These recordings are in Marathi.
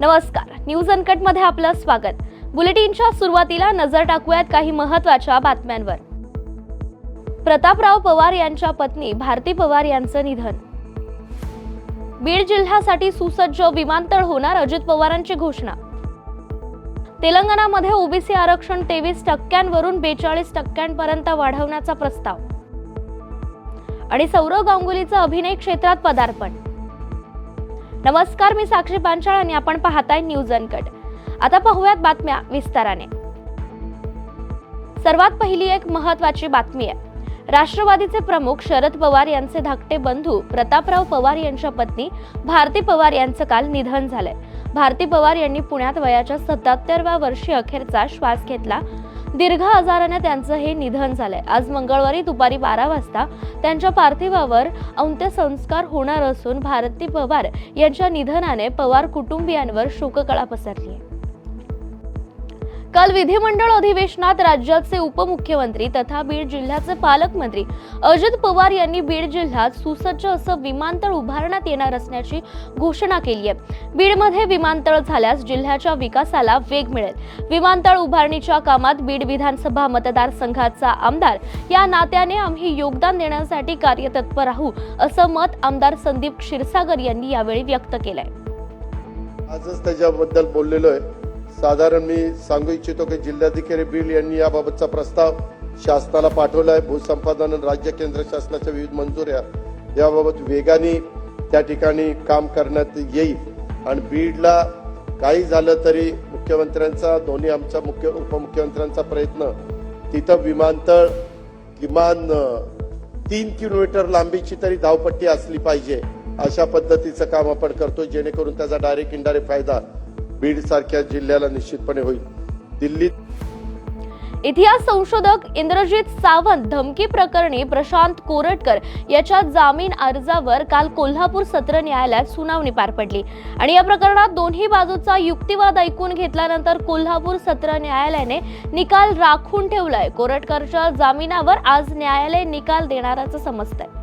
नमस्कार. न्यूज अनकटमध्ये आपलं स्वागत. बुलेटिनच्या सुरुवातीला नजर टाकूयात काही महत्त्वाच्या बातम्यांवर. प्रतापराव पवार यांच्या पत्नी भारती पवार यांचं निधन. बीड जिल्ह्यासाठी सुसज्ज विमानतळ होणार अजित पवारांची घोषणा. तेलंगणामध्ये ओबीसी आरक्षण तेवीस टक्क्यांवरून बेचाळीस टक्क्यांपर्यंत वाढवण्याचा प्रस्ताव. आणि सौरव गांगुलीचं अभिनय क्षेत्रात पदार्पण. नमस्कार मी साक्षी पांचाळ आणि आपण पाहताय न्यूज अनकट. आता पाहूयात बातम्या विस्ताराने. सर्वात पहिली एक महत्वाची बातमी आहे. राष्ट्रवादीचे प्रमुख शरद पवार यांचे धाकटे बंधू प्रतापराव पवार यांच्या पत्नी भारती पवार यांचं काल निधन झालंय. भारती पवार यांनी पुण्यात वयाच्या सत्याहत्तरव्या वर्षी अखेरचा श्वास घेतला दीर्घ आजाराने त्यांचं हे निधन झालंय. आज मंगळवारी दुपारी बारा वाजता त्यांच्या पार्थिवावर अंत्यसंस्कार होणार असून भारती पवार यांच्या निधनाने पवार कुटुंबियांवर शोककळा पसरली आहे काल विधिमंडळ अधिवेशनात राज्याचे उपमुख्यमंत्री तथा बीड जिल्ह्याचे पालकमंत्री अजित पवार यांनी बीड जिल्ह्यात सुसज्ज असं विमानतळ उभारण्यात येणार असल्याची घोषणा केली आहे. बीडमध्ये विमानतळ झाल्यास जिल्ह्याच्या विकासाला वेग मिळेल. विमानतळ उभारणीच्या कामात बीड विधानसभा मतदारसंघाचा आमदार या नात्याने आम्ही योगदान देण्यासाठी कार्यतत्पर राहू असं मत आमदार संदीप क्षीरसागर यांनी यावेळी व्यक्त केलंय. आजच त्याच्याबद्दल बोललेलो आहे. साधारण मी सांगू इच्छितो की जिल्हाधिकारी बिल यांनी याबाबतचा प्रस्ताव शासनाला पाठवला आहे. भूसंपादन आणि राज्य केंद्र शासनाच्या विविध मंजुऱ्या याबाबत वेगाने त्या ठिकाणी काम करण्यात येईल. आणि बीडला काही झालं तरी मुख्यमंत्र्यांचा दोन्ही आमचा मुख्य उपमुख्यमंत्र्यांचा प्रयत्न तिथं विमानतळ किमान तीन किलोमीटर लांबीची तरी धावपट्टी असली पाहिजे. अशा पद्धतीचं काम आपण करतो जेणेकरून त्याचा डायरेक्ट इंडायरेक्ट फायदा बीड सारख्या जिल्ह्याला निश्चितपणे होईल. दिल्लीत इतिहास संशोधक इंद्रजित सावंत धमकी प्रकरणी प्रशांत कोरटकर याच्या जामीन अर्जावर काल कोल्हापूर सत्र न्यायालयात सुनावणी पार पडली. आणि या प्रकरणात दोन्ही बाजूचा युक्तिवाद ऐकून घेतल्यानंतर कोल्हापूर सत्र न्यायालयाने निकाल राखून ठेवलाय. कोरटकरच्या जामिनावर आज न्यायालय निकाल देणाराचं समजतंय.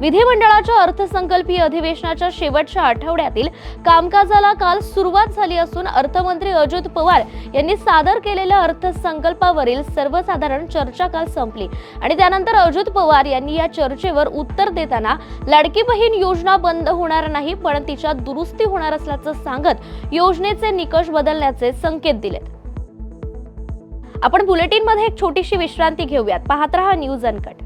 विधिमंडळाच्या अर्थसंकल्पीय अधिवेशनाच्या शेवटच्या आठवड्यातील कामकाजाला काल सुरुवात झाली असून अर्थमंत्री अजित पवार यांनी सादर केलेल्या अर्थसंकल्पावरील सर्वसाधारण चर्चा काल संपली. आणि त्यानंतर अजित पवार यांनी या चर्चेवर उत्तर देताना लाडकी बहीण योजना बंद होणार नाही पण तिच्या दुरुस्ती होणार असल्याचं सांगत योजनेचे निकष बदलण्याचे संकेत दिलेत. आपण बुलेटिनमध्ये एक छोटीशी विश्रांती घेऊयात. पाहत रहा न्यूज अनकट.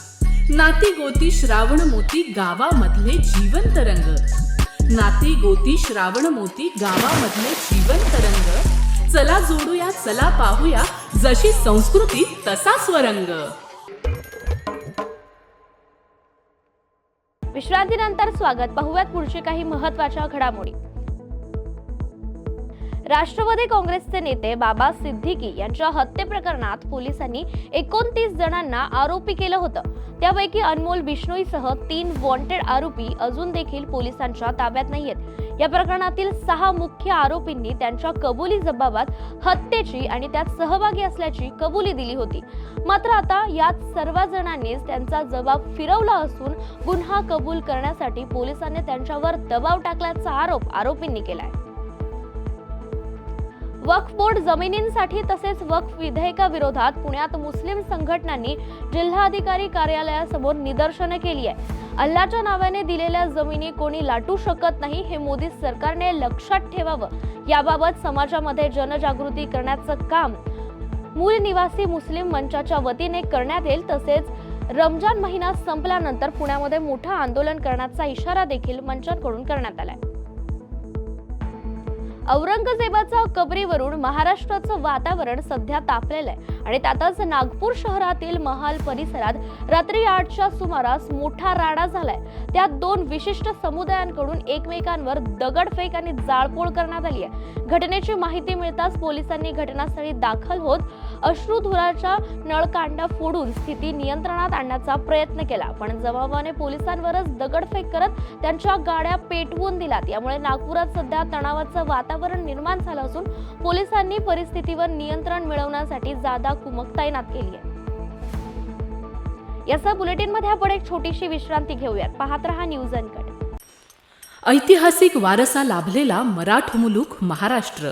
नाती गोती श्रावण मोती गावामधले जीवन रंग. नाती गोती श्रावण मोती गावामधले जीवन रंग. चला जोडूया चला पाहूया जशी संस्कृती तसा स्वरंग. विश्रांतीनंतर स्वागत. पाहूयात पुढचे काही महत्त्वाच्या घडामोडी. राष्ट्रवादी काँग्रेसचे नेते बाबा सिद्दीकी यांच्या हत्येप्रकरणात पोलिसांनी एकोणतीस जणांना आरोपी केलं होतं. त्यापैकी अनमोल बिष्णोईसह तीन वॉन्टेड आरोपी अजून देखील पोलिसांच्या ताब्यात नाहीयेत या प्रकरणातील सहा मुख्य आरोपींनी त्यांच्या कबुली जबाबात हत्येची आणि त्यात सहभागी असल्याची कबुली दिली होती. मात्र आता यात सर्व जणांनीच त्यांचा जबाब फिरवला असून गुन्हा कबूल करण्यासाठी पोलिसांनी त्यांच्यावर दबाव टाकल्याचा आरोप आरोपींनी केलाय. वक्फ बोर्ड जमिनींसाठी तसेच वक्फ विधेयकाविरोधात पुण्यात मुस्लिम संघटनांनी जिल्हाधिकारी कार्यालयासमोर निदर्शनं केली आहे. अल्लाच्या नावाने दिलेल्या जमिनी कोणी लाटू शकत नाही हे मोदी सरकारने लक्षात ठेवावं. याबाबत समाजामध्ये जनजागृती करण्याचं काम मूळ निवासी मुस्लिम मंचाच्या वतीने करण्यात येईल. तसेच रमजान महिना संपल्यानंतर पुण्यामध्ये मोठं आंदोलन करण्याचा इशारा देखील मंचांकडून करण्यात आलाय. औरंगजेबाच्या कबरीवरून महाराष्ट्राचं वातावरण सध्या तापलेलं आहे. आणि त्यातच नागपूर शहरातील महाल परिसरात रात्री आठच्या सुमारास मोठा राडा झालाय. त्यात दोन विशिष्ट समुदायांकडून एकमेकांवर दगडफेक आणि जाळपोळ करण्यात आली आहे. घटनेची माहिती मिळताच पोलिसांनी घटनास्थळी दाखल होत अश्रुधुराच्या नळकांडा फोडून स्थिती नियंत्रणात आणण्याचा प्रयत्न केला. पण जमावाने पोलिसांवरच दगडफेक करत त्यांच्या गाड्या पेटवून दिल्यात. यामुळे नागपुरात सध्या तणावाचं वातावरण निर्माण झालं असून पोलिसांनी परिस्थितीवर नियंत्रण मिळवण्यासाठी जादा कुमक तैनात केली आहे. याचा बुलेटिनमध्ये आपण एक छोटीशी विश्रांती घेऊयात. पाहत रहा न्यूज अनकट. ऐतिहासिक वारसा लाभलेला मराठ मुलूक महाराष्ट्र.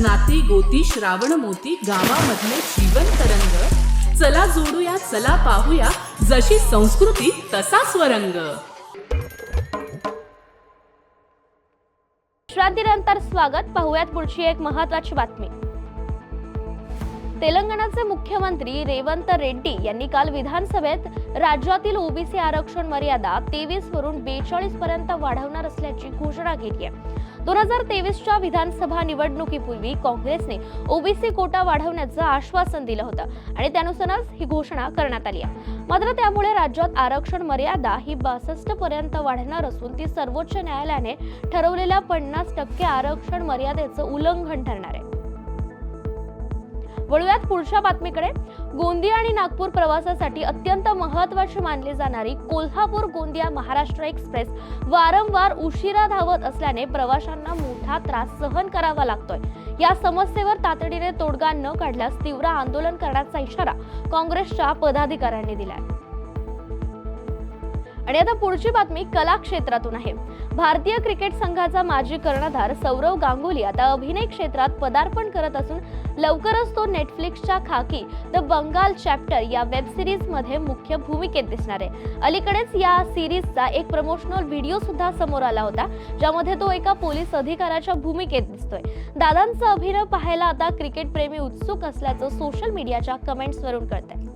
नाती गोती श्रावण मोती गावामधले जीवन तरंग. चला जोडूया चला पाहूया जशी संस्कृती तसा स्वरंग. विश्रांतीनंतर स्वागत पाहूयात पुढची एक महत्वाची बातमी. तेलंगणाचे मुख्यमंत्री रेवंत रेड्डी यांनी काल विधानसभेत राज्यातील ओबीसी आरक्षण मर्यादा तेवीस वरून बेचाळीस पर्यंत वाढवणार असल्याची घोषणा केली आहे. दोन हजार तेवीसच्या विधानसभा निवडणुकीपूर्वी काँग्रेसने ओबीसी कोटा वाढवण्याचं आश्वासन दिलं होतं आणि त्यानुसारच ही घोषणा करण्यात आली आहे. मात्र त्यामुळे राज्यात आरक्षण मर्यादा ही बासष्ट पर्यंत वाढणार असून ती सर्वोच्च न्यायालयाने ठरवलेल्या पन्नास टक्के आरक्षण मर्यादेचं उल्लंघन ठरणार आहे. वळूयात पुढच्या बातमीकडे. गोंदिया आणि नागपूर प्रवासासाठी अत्यंत महत्वाची मानली जाणारी कोल्हापूर गोंदिया महाराष्ट्र एक्सप्रेस वारंवार उशिरा धावत असल्याने प्रवाशांना मोठा त्रास सहन करावा लागतोय. या समस्येवर तातडीने तोडगा न काढल्यास तीव्र आंदोलन करण्याचा इशारा काँग्रेसच्या पदाधिकाऱ्यांनी दिलाय. आणि आता पुढची बातमी कला क्षेत्रातून आहे. भारतीय क्रिकेट संघाचा माजी कर्णधार सौरव गांगुली आता अभिनय क्षेत्रात पदार्पण करत असून लवकरच तो नेटफ्लिक्सच्या खाकी द बंगाल चॅप्टर या वेब सिरीजमध्ये मुख्य भूमिकेत दिसणार आहे. अलीकडेच या सिरीजचा एक प्रमोशनल व्हिडिओ सुद्धा समोर आला होता ज्यामध्ये तो एका पोलीस अधिकाऱ्याच्या भूमिकेत दिसतोय. दादांचा अभिनय पाहायला आता क्रिकेट प्रेमी उत्सुक असल्याचं सोशल मीडियाच्या कमेंट्सवरून कळत आहे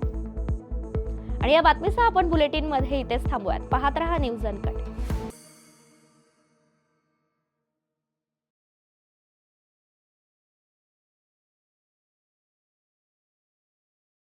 आणि या बातमीसह आपण बुलेटिनमध्ये इथेच थांबूयात. पाहत रहा न्यूज अनकट.